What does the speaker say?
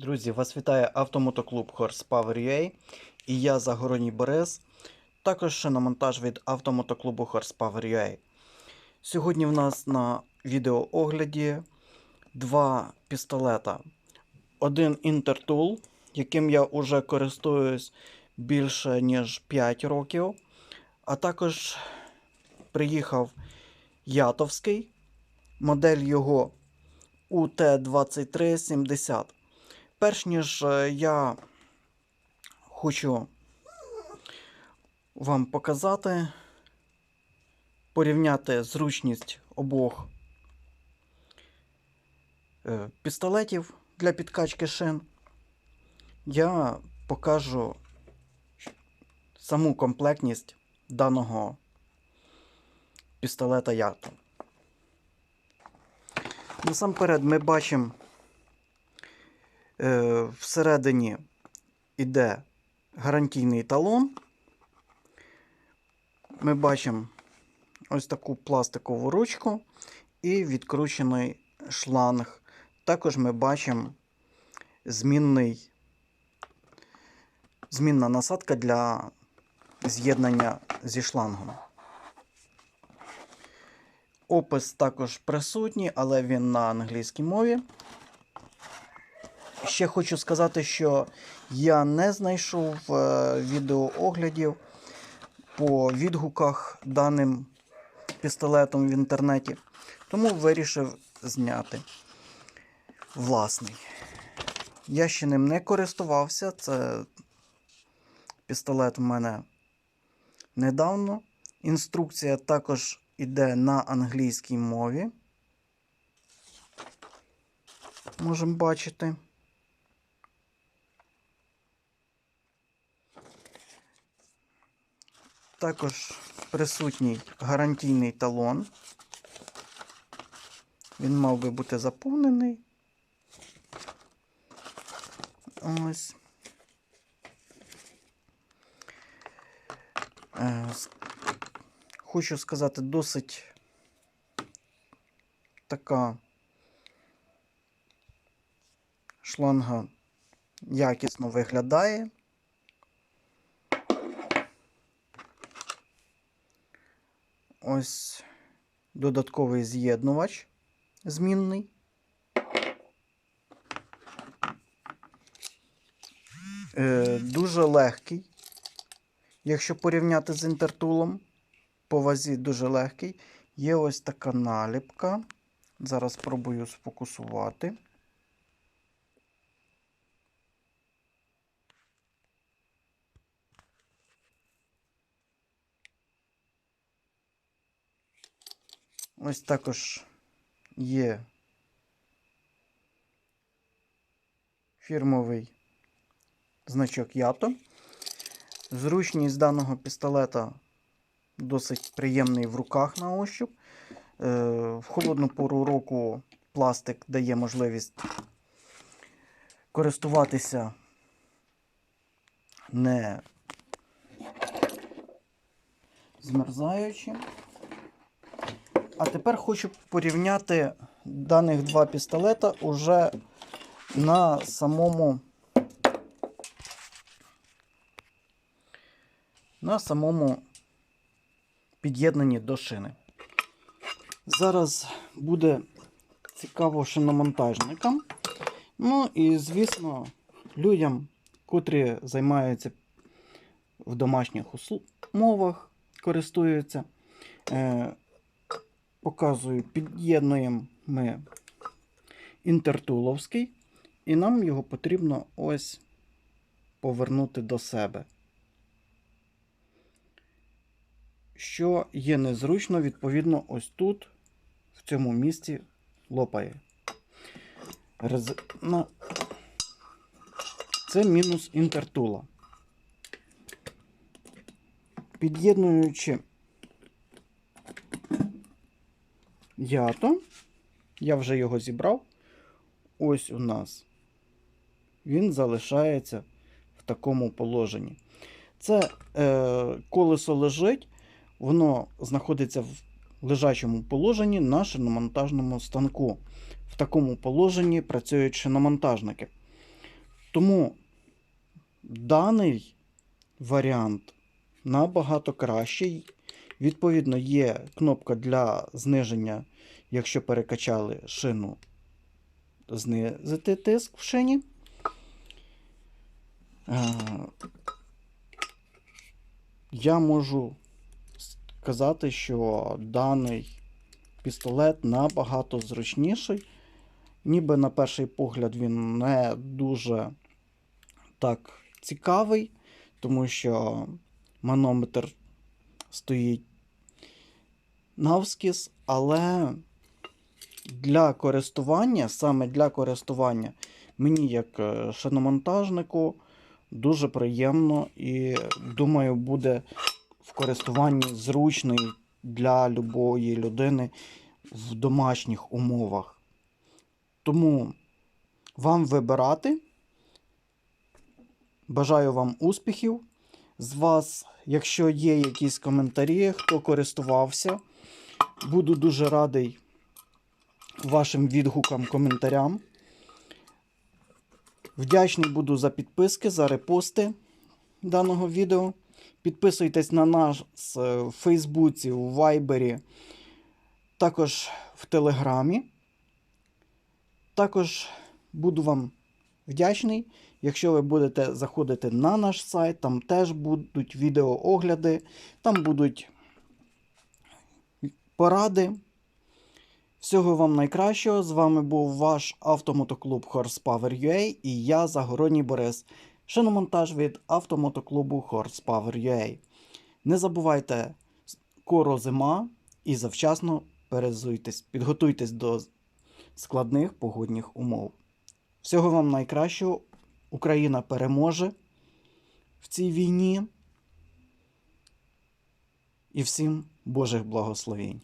Друзі, вас вітає автомотоклуб Horsepower.ua і я Загородній Борис. Також ще на монтаж від автомотоклубу Horsepower.ua. Сьогодні в нас на відеоогляді два пістолета. Один Intertool, яким я вже користуюсь більше ніж 5 років. А також приїхав Ятовський, модель його UT2370. Перш ніж е, я хочу вам показати, порівняти зручність обох е, пістолетів для підкачки шин, я покажу саму комплектність даного пістолета Ято. Насамперед ми бачимо всередині йде гарантійний талон. Ми бачимо ось таку пластикову ручку і відкручений шланг. Також ми бачимо змінний, змінна насадка для з'єднання зі шлангом. Опис також присутній, але він на англійській мові. Ще хочу сказати, що я не знайшов е, відеооглядів по відгуках даним пістолетом в інтернеті, тому вирішив зняти власний. Я ще ним не користувався. Це пістолет в мене недавно. Інструкція також іде на англійській мові. Можемо бачити. Також присутній гарантійний талон. Він мав би бути заповнений. Ось. Е, Хочу сказати, досить така шланга якісно виглядає. Ось додатковий з'єднувач змінний. Е, дуже легкий. Якщо порівняти з інтертулом, по вазі дуже легкий. Є ось така наліпка. Зараз спробую сфокусувати. Ось також є фірмовий значок Ято. Зручність даного пістолета досить приємний в руках на ощуп. Е, В холодну пору року пластик дає можливість користуватися не змерзаючи. А тепер хочу порівняти даних два пістолета уже на самому на самому під'єднанні до шини. Зараз буде цікаво шиномонтажникам. Ну і, звісно, людям, котрі займаються в домашніх умовах, користуються. Показую, під'єднуємо ми інтертуловський, і нам його потрібно ось повернути до себе. Що є незручно, відповідно, ось тут, в цьому місці, лопає. Рез... на... Це мінус інтертула. Під'єднуючи ято. Я вже його зібрав. Ось у нас. Він залишається в такому положенні. Це е, колесо лежить, воно знаходиться в лежачому положенні на шиномонтажному станку. В такому положенні працюють шиномонтажники. Тому даний варіант набагато кращий. Відповідно, є кнопка для зниження, якщо перекачали шину, знизити тиск в шині. Я можу сказати, що даний пістолет набагато зручніший. Ніби на перший погляд він не дуже так цікавий, тому що манометр стоїть навскіз, але для користування, саме для користування, мені як е, шиномонтажнику дуже приємно і думаю, буде в користуванні зручний для любої людини в домашніх умовах. Тому вам вибирати. Бажаю вам успіхів. З вас, якщо є якісь коментарі, хто користувався, буду дуже радий вашим відгукам, коментарям. Вдячний буду за підписки, за репости даного відео. Підписуйтесь на нас е, в Фейсбуці, у Вайбері, також в Телеграмі. Також буду вам вдячний, якщо ви будете заходити на наш сайт, там теж будуть відеоогляди, там будуть поради. Всього вам найкращого. З вами був ваш автомотоклуб Horsepower.ua і я, Загородній Борис, шиномонтаж від автомотоклубу Horsepower.ua. Не забувайте, скоро зима і завчасно перезуйтесь, підготуйтесь до складних погодних умов. Всього вам найкращого. Україна переможе в цій війні. І всім Божих благословень.